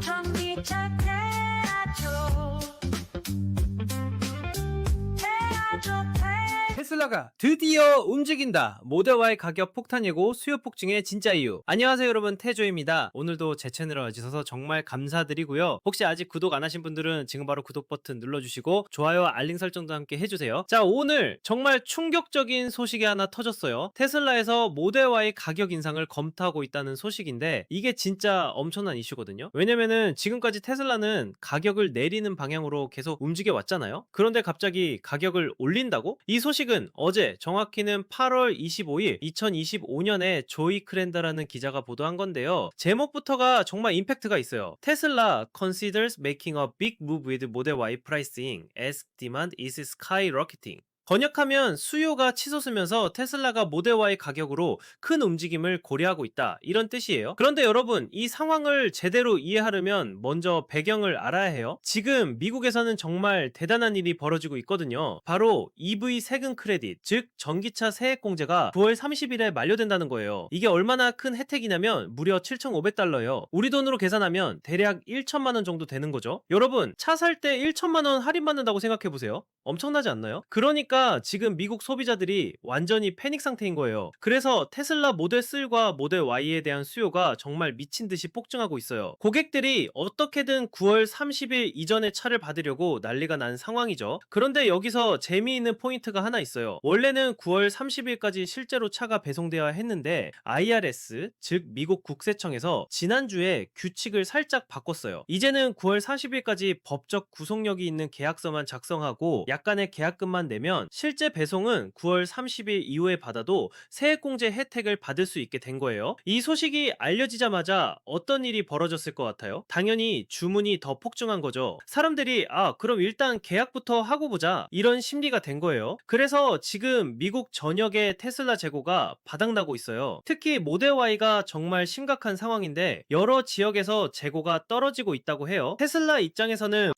전기차 태아초 테슬라가 드디어 움직인다. 모델 Y 가격 폭탄 예고 수요 폭증의 진짜 이유. 안녕하세요 여러분 태조입니다. 오늘도 제 채널을 와주셔서 정말 감사드리고요. 혹시 아직 구독 안 하신 분들은 지금 바로 구독 버튼 눌러주시고 좋아요와 알림 설정도 함께 해주세요. 자 오늘 정말 충격적인 소식이 하나 터졌어요. 테슬라에서 모델 Y 가격 인상을 검토하고 있다는 소식인데 이게 진짜 엄청난 이슈거든요. 왜냐면은 지금까지 테슬라는 가격을 내리는 방향으로 계속 움직여 왔잖아요. 그런데 갑자기 가격을 올린다고? 이 소식은 어제 정확히는 8월 25일 2025년에 조이 크랜다라는 기자가 보도한 건데요. 제목부터가 정말 임팩트가 있어요. 테슬라 considers making a big move with Model Y pricing as demand is skyrocketing. 번역하면 수요가 치솟으면서 테슬라가 모델 Y 가격으로 큰 움직임을 고려하고 있다. 이런 뜻이에요. 그런데 여러분, 이 상황을 제대로 이해하려면 먼저 배경을 알아야 해요. 지금 미국에서는 정말 대단한 일이 벌어지고 있거든요. 바로 EV 세금 크레딧, 즉 전기차 세액 공제가 9월 30일에 만료된다는 거예요. 이게 얼마나 큰 혜택이냐면 무려 7,500달러예요. 우리 돈으로 계산하면 대략 1천만 원 정도 되는 거죠. 여러분, 차 살 때 1천만 원 할인 받는다고 생각해 보세요. 엄청나지 않나요? 그러니까 지금 미국 소비자들이 완전히 패닉 상태인 거예요. 그래서 테슬라 모델 3과 모델 Y에 대한 수요가 정말 미친 듯이 폭증하고 있어요. 고객들이 어떻게든 9월 30일 이전에 차를 받으려고 난리가 난 상황이죠. 그런데 여기서 재미있는 포인트가 하나 있어요. 원래는 9월 30일까지 실제로 차가 배송되어야 했는데 IRS, 즉 미국 국세청에서 지난주에 규칙을 살짝 바꿨어요. 이제는 9월 40일까지 법적 구속력이 있는 계약서만 작성하고 약간의 계약금만 내면 실제 배송은 9월 30일 이후에 받아도 세액공제 혜택을 받을 수 있게 된 거예요. 이 소식이 알려지자마자 어떤 일이 벌어졌을 것 같아요? 당연히 주문이 더 폭증한 거죠. 사람들이 아 그럼 일단 계약부터 하고 보자 이런 심리가 된 거예요. 그래서 지금 미국 전역의 테슬라 재고가 바닥나고 있어요. 특히 모델 Y가 정말 심각한 상황인데 여러 지역에서 재고가 떨어지고 있다고 해요. 테슬라 입장에서는.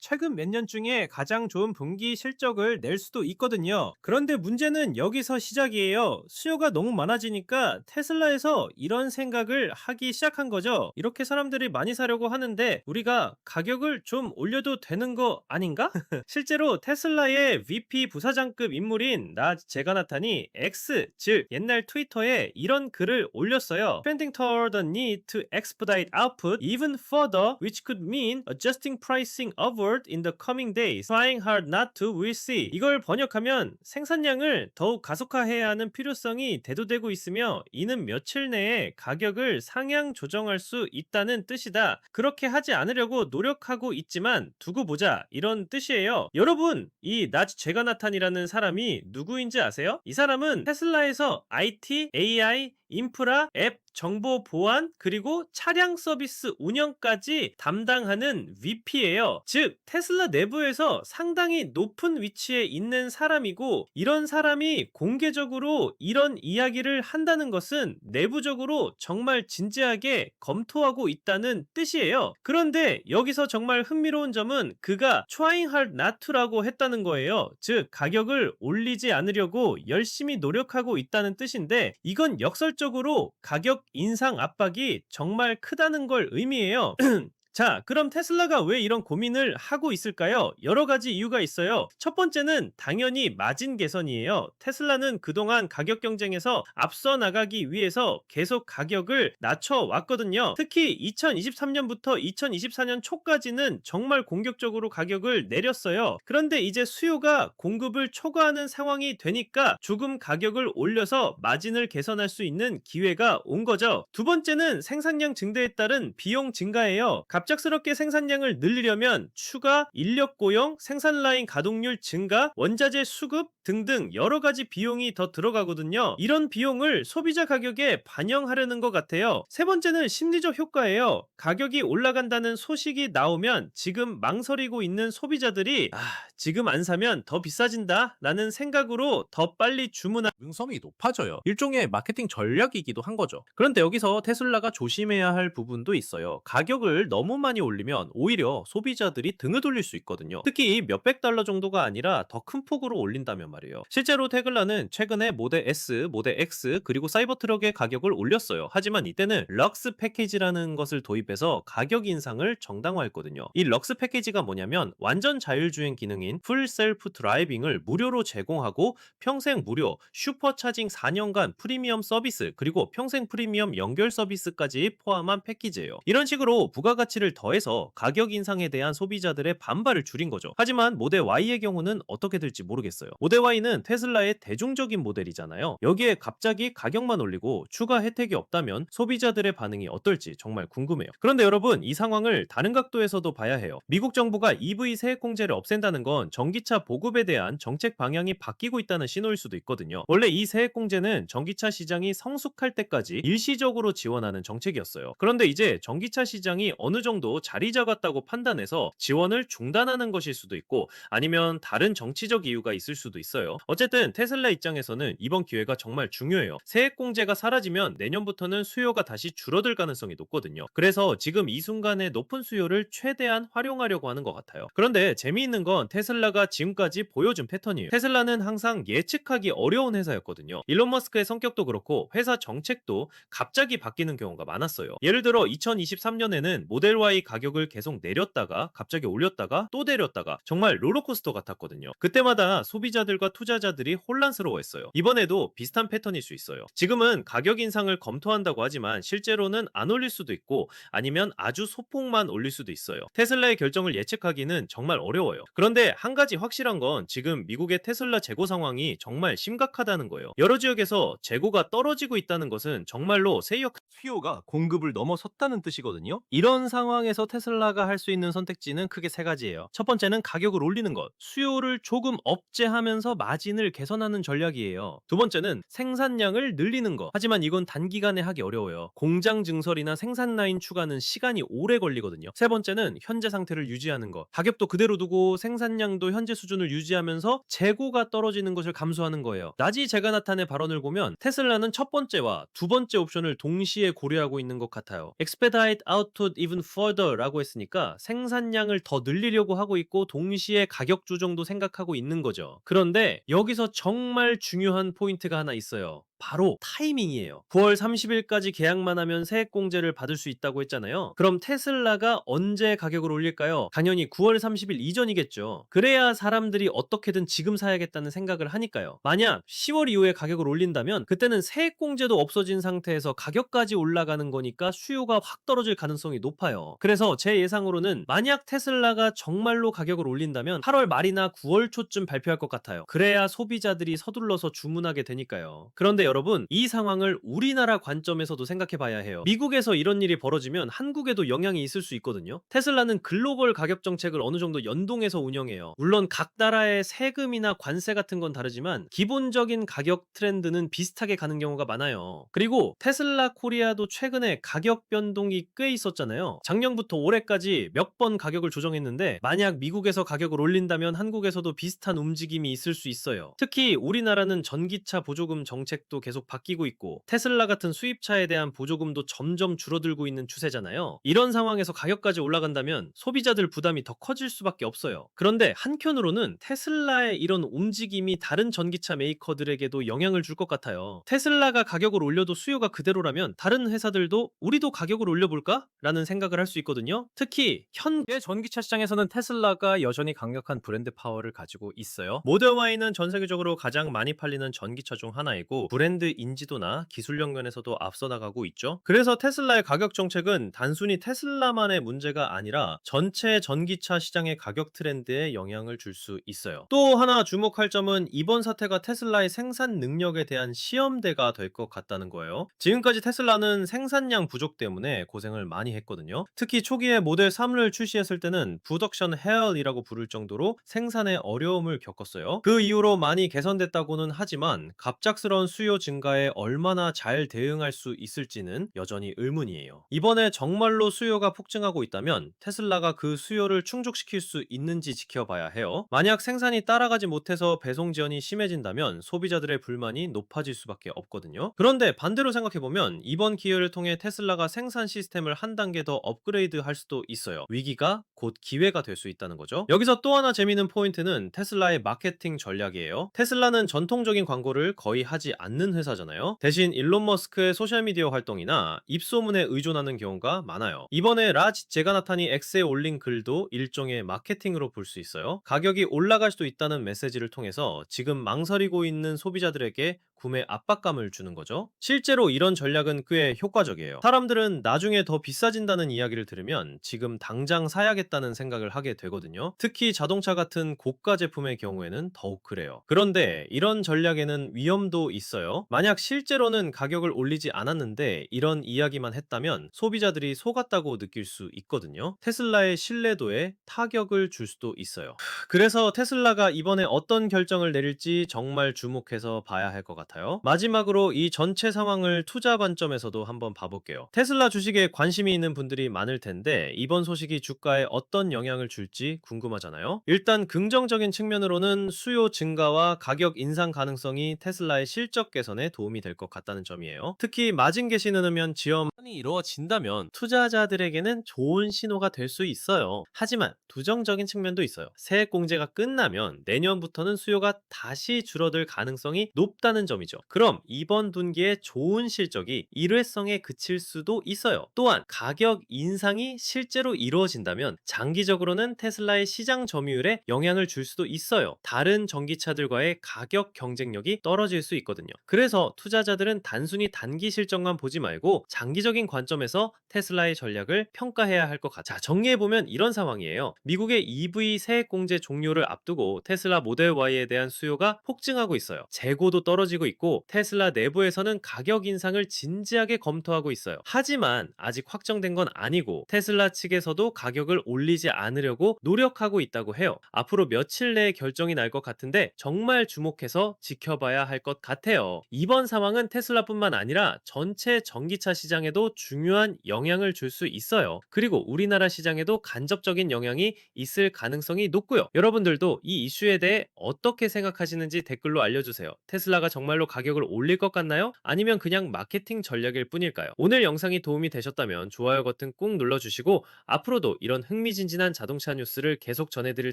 최근 몇 년 중에 가장 좋은 분기 실적을 낼 수도 있거든요. 그런데 문제는 여기서 시작이에요. 수요가 너무 많아지니까 테슬라에서 이런 생각을 하기 시작한 거죠. 이렇게 사람들이 많이 사려고 하는데 우리가 가격을 좀 올려도 되는 거 아닌가? 실제로 테슬라의 VP 부사장급 인물인 나 제가 나타니 X 즉 옛날 트위터에 이런 글을 올렸어요. Spending toward the need to expedite output even further, which could mean adjusting pricing upward in the coming days. Trying hard not to, we'll see. 이걸 번역하면 생산량을 더욱 가속화해야 하는 필요성이 대두되고 있으며 이는 며칠 내에 가격을 상향 조정할 수 있다는 뜻이다. 그렇게 하지 않으려고 노력하고 있지만 두고 보자 이런 뜻이에요. 여러분 이 나지 제가나탄이라는 사람이 누구인지 아세요? 이 사람은 테슬라에서 IT, AI, 인프라, 앱, 정보 보안, 그리고 차량 서비스 운영까지 담당하는 VP예요. 즉, 테슬라 내부에서 상당히 높은 위치에 있는 사람이고, 이런 사람이 공개적으로 이런 이야기를 한다는 것은 내부적으로 정말 진지하게 검토하고 있다는 뜻이에요. 그런데 여기서 정말 흥미로운 점은 그가 trying hard not to라고 했다는 거예요. 즉, 가격을 올리지 않으려고 열심히 노력하고 있다는 뜻인데, 이건 역설적 으로 가격 인상 압박이 정말 크다는 걸 의미해요. 자, 그럼 테슬라가 왜 이런 고민을 하고 있을까요? 여러 가지 이유가 있어요. 첫 번째는 당연히 마진 개선이에요. 테슬라는 그동안 가격 경쟁에서 앞서 나가기 위해서 계속 가격을 낮춰 왔거든요. 특히 2023년부터 2024년 초까지는 정말 공격적으로 가격을 내렸어요. 그런데 이제 수요가 공급을 초과하는 상황이 되니까 조금 가격을 올려서 마진을 개선할 수 있는 기회가 온 거죠. 두 번째는 생산량 증대에 따른 비용 증가예요. 갑작스럽게 생산량을 늘리려면 추가 인력 고용, 생산 라인 가동률 증가, 원자재 수급 등등 여러 가지 비용이 더 들어가거든요. 이런 비용을 소비자 가격에 반영하려는 것 같아요. 세 번째는 심리적 효과예요. 가격이 올라간다는 소식이 나오면 지금 망설이고 있는 소비자들이 아, 지금 안 사면 더 비싸진다 라는 생각으로 더 빨리 주문하 능성이 높아져요. 일종의 마케팅 전략이기도 한 거죠. 그런데 여기서 테슬라가 조심해야 할 부분도 있어요. 가격을 너무 너무 많이 올리면 오히려 소비자들이 등을 돌릴 수 있거든요. 특히 몇백 달러 정도가 아니라 더 큰 폭으로 올린다면 말이에요. 실제로 테슬라는 최근에 모델 S, 모델 X 그리고 사이버 트럭의 가격을 올렸어요. 하지만 이때는 럭스 패키지라는 것을 도입해서 가격 인상을 정당화했거든요. 이 럭스 패키지가 뭐냐면 완전 자율주행 기능인 풀 셀프 드라이빙을 무료로 제공하고 평생 무료, 슈퍼 차징 4년간 프리미엄 서비스, 그리고 평생 프리미엄 연결 서비스까지 포함한 패키지예요. 이런 식으로 부가가치를 더해서 가격 인상에 대한 소비자들의 반발을 줄인 거죠. 하지만 모델 Y의 경우는 어떻게 될지 모르겠어요. 모델 Y는 테슬라의 대중적인 모델이잖아요. 여기에 갑자기 가격만 올리고 추가 혜택이 없다면 소비자들의 반응이 어떨지 정말 궁금해요. 그런데 여러분, 이 상황을 다른 각도에서도 봐야 해요. 미국 정부가 EV 세액공제를 없앤다는 건 전기차 보급에 대한 정책 방향이 바뀌고 있다는 신호일 수도 있거든요. 원래 이 세액공제는 전기차 시장이 성숙할 때까지 일시적으로 지원하는 정책이었어요. 그런데 이제 전기차 시장이 어느 정도 자리 잡았다고 판단해서 지원을 중단하는 것일 수도 있고 아니면 다른 정치적 이유가 있을 수도 있어요. 어쨌든 테슬라 입장에서는 이번 기회가 정말 중요해요. 세액공제가 사라지면 내년부터는 수요가 다시 줄어들 가능성이 높거든요. 그래서 지금 이 순간의 높은 수요를 최대한 활용하려고 하는 것 같아요. 그런데 재미있는 건 테슬라가 지금까지 보여준 패턴이에요. 테슬라는 항상 예측하기 어려운 회사였거든요. 일론 머스크의 성격도 그렇고 회사 정책도 갑자기 바뀌는 경우가 많았어요. 예를 들어 2023년에는 모델 Y 가격을 계속 내렸다가 갑자기 올렸다가 또 내렸다가 정말 롤러코스터 같았거든요. 그때마다 소비자들과 투자자들이 혼란스러워했어요. 이번에도 비슷한 패턴일 수 있어요. 지금은 가격 인상을 검토한다고 하지만 실제로는 안 올릴 수도 있고 아니면 아주 소폭만 올릴 수도 있어요. 테슬라의 결정을 예측하기는 정말 어려워요. 그런데 한 가지 확실한 건 지금 미국의 테슬라 재고 상황이 정말 심각하다는 거예요. 여러 지역에서 재고가 떨어지고 있다는 것은 정말로 세역 수요가 공급을 넘어섰다는 뜻이거든요. 이런 상황 에서 테슬라가 할 수 있는 선택지는 크게 세 가지예요. 첫 번째는 가격을 올리는 것, 수요를 조금 억제하면서 마진을 개선하는 전략이에요. 두 번째는 생산량을 늘리는 것. 하지만 이건 단기간에 하기 어려워요. 공장 증설이나 생산 라인 추가는 시간이 오래 걸리거든요. 세 번째는 현재 상태를 유지하는 것. 가격도 그대로 두고 생산량도 현재 수준을 유지하면서 재고가 떨어지는 것을 감수하는 거예요. 나지 제가나탄의 발언을 보면 테슬라는 첫 번째와 두 번째 옵션을 동시에 고려하고 있는 것 같아요. expedite output even further라고 했으니까 생산량을 더 늘리려고 하고 있고 동시에 가격 조정도 생각하고 있는 거죠. 그런데 여기서 정말 중요한 포인트가 하나 있어요. 바로 타이밍이에요. 9월 30일까지 계약만 하면 세액 공제를 받을 수 있다고 했잖아요. 그럼 테슬라가 언제 가격을 올릴까요? 당연히 9월 30일 이전이겠죠. 그래야 사람들이 어떻게든 지금 사야겠다는 생각을 하니까요. 만약 10월 이후에 가격을 올린다면 그때는 세액 공제도 없어진 상태에서 가격까지 올라가는 거니까 수요가 확 떨어질 가능성이 높아요. 그래서 제 예상으로는 만약 테슬라가 정말로 가격을 올린다면 8월 말이나 9월 초쯤 발표할 것 같아요. 그래야 소비자들이 서둘러서 주문하게 되니까요. 그런데 여러분, 이 상황을 우리나라 관점에서도 생각해 봐야 해요. 미국에서 이런 일이 벌어지면 한국에도 영향이 있을 수 있거든요. 테슬라는 글로벌 가격 정책을 어느 정도 연동해서 운영해요. 물론 각 나라의 세금이나 관세 같은 건 다르지만 기본적인 가격 트렌드는 비슷하게 가는 경우가 많아요. 그리고 테슬라 코리아도 최근에 가격 변동이 꽤 있었잖아요. 작년부터 올해까지 몇 번 가격을 조정했는데 만약 미국에서 가격을 올린다면 한국에서도 비슷한 움직임이 있을 수 있어요. 특히 우리나라는 전기차 보조금 정책도 계속 바뀌고 있고 테슬라 같은 수입차에 대한 보조금도 점점 줄어들고 있는 추세잖아요. 이런 상황에서 가격까지 올라간다면 소비자들 부담이 더 커질 수밖에 없어요. 그런데 한편으로는 테슬라의 이런 움직임이 다른 전기차 메이커들에게도 영향을 줄 것 같아요. 테슬라가 가격을 올려도 수요가 그대로라면 다른 회사들도 우리도 가격을 올려볼까? 라는 생각을 할 수 있거든요. 특히 현재 전기차 시장에서는 테슬라가 여전히 강력한 브랜드 파워를 가지고 있어요. 모델 Y는 전 세계적으로 가장 많이 팔리는 전기차 중 하나이고 브랜드 인지도나 기술력 면에서도 앞서 나가고 있죠. 그래서 테슬라의 가격 정책은 단순히 테슬라만의 문제가 아니라 전체 전기차 시장의 가격 트렌드에 영향을 줄 수 있어요. 또 하나 주목할 점은 이번 사태가 테슬라의 생산 능력에 대한 시험대가 될 것 같다는 거예요. 지금까지 테슬라는 생산량 부족 때문에 고생을 많이 했거든요. 특히 초기에 모델 3을 출시했을 때는 부덕션 헬이라고 부를 정도로 생산에 어려움을 겪었어요. 그 이후로 많이 개선됐다고는 하지만 갑작스러운 수요 수요 증가에 얼마나 잘 대응할 수 있을지는 여전히 의문이에요. 이번에 정말로 수요가 폭증하고 있다면 테슬라가 그 수요를 충족시킬 수 있는지 지켜봐야 해요. 만약 생산이 따라가지 못해서 배송 지연이 심해진다면 소비자들의 불만이 높아질 수밖에 없거든요. 그런데 반대로 생각해보면 이번 기회를 통해 테슬라가 생산 시스템을 한 단계 더 업그레이드 할 수도 있어요. 위기가 곧 기회가 될 수 있다는 거죠. 여기서 또 하나 재미있는 포인트는 테슬라의 마케팅 전략이에요. 테슬라는 전통적인 광고를 거의 하지 않는 회사잖아요. 대신 일론 머스크의 소셜미디어 활동이나 입소문에 의존하는 경우가 많아요. 이번에 라지 제가나탄이 X에 올린 글도 일종의 마케팅으로 볼 수 있어요. 가격이 올라갈 수도 있다는 메시지를 통해서 지금 망설이고 있는 소비자들에게 구매 압박감을 주는 거죠. 실제로 이런 전략은 꽤 효과적이에요. 사람들은 나중에 더 비싸진다는 이야기를 들으면 지금 당장 사야겠다는 생각을 하게 되거든요. 특히 자동차 같은 고가 제품의 경우에는 더욱 그래요. 그런데 이런 전략에는 위험도 있어요. 만약 실제로는 가격을 올리지 않았는데 이런 이야기만 했다면 소비자들이 속았다고 느낄 수 있거든요. 테슬라의 신뢰도에 타격을 줄 수도 있어요. 그래서 테슬라가 이번에 어떤 결정을 내릴지 정말 주목해서 봐야 할 것 같아요. 마지막으로 이 전체 상황을 투자 관점에서도 한번 봐볼게요. 테슬라 주식에 관심이 있는 분들이 많을 텐데 이번 소식이 주가에 어떤 영향을 줄지 궁금하잖아요. 일단 긍정적인 측면으로는 수요 증가와 가격 인상 가능성이 테슬라의 실적 개선에 도움이 될 것 같다는 점이에요. 특히 마진 개 신으면 지연 이 이루어진다면 투자자들에게는 좋은 신호가 될 수 있어요. 하지만 부정적인 측면도 있어요. 세액 공제가 끝나면 내년부터는 수요가 다시 줄어들 가능성이 높다는 점이 죠. 그럼 이번 분기에 좋은 실적이 일회성에 그칠 수도 있어요. 또한 가격 인상이 실제로 이루어진다면 장기적으로는 테슬라의 시장 점유율에 영향을 줄 수도 있어요. 다른 전기차들과의 가격 경쟁력이 떨어질 수 있거든요. 그래서 투자자들은 단순히 단기 실적만 보지 말고 장기적인 관점에서 테슬라의 전략을 평가해야 할 것 같아요. 자, 정리해보면 이런 상황이에요. 미국의 EV 세액 공제 종료를 앞두고 테슬라 모델 Y에 대한 수요가 폭증하고 있어요. 재고도 떨어지고 있고 테슬라 내부에서는 가격 인상을 진지하게 검토하고 있어요. 하지만 아직 확정된 건 아니고 테슬라 측에서도 가격을 올리지 않으려고 노력하고 있다고 해요. 앞으로 며칠 내에 결정이 날 것 같은데 정말 주목해서 지켜봐야 할 것 같아요. 이번 상황은 테슬라뿐만 아니라 전체 전기차 시장에도 중요한 영향을 줄 수 있어요. 그리고 우리나라 시장에도 간접적인 영향이 있을 가능성이 높고요. 여러분들도 이 이슈에 대해 어떻게 생각하시는지 댓글로 알려주세요. 테슬라가 정말로 가격을 올릴 것 같나요? 아니면 그냥 마케팅 전략일 뿐일까요? 오늘 영상이 도움이 되셨다면 좋아요 버튼 꾹 눌러주시고 앞으로도 이런 흥미진진한 자동차 뉴스를 계속 전해드릴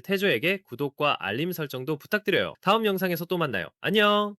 태조에게 구독과 알림 설정도 부탁드려요. 다음 영상에서 또 만나요. 안녕!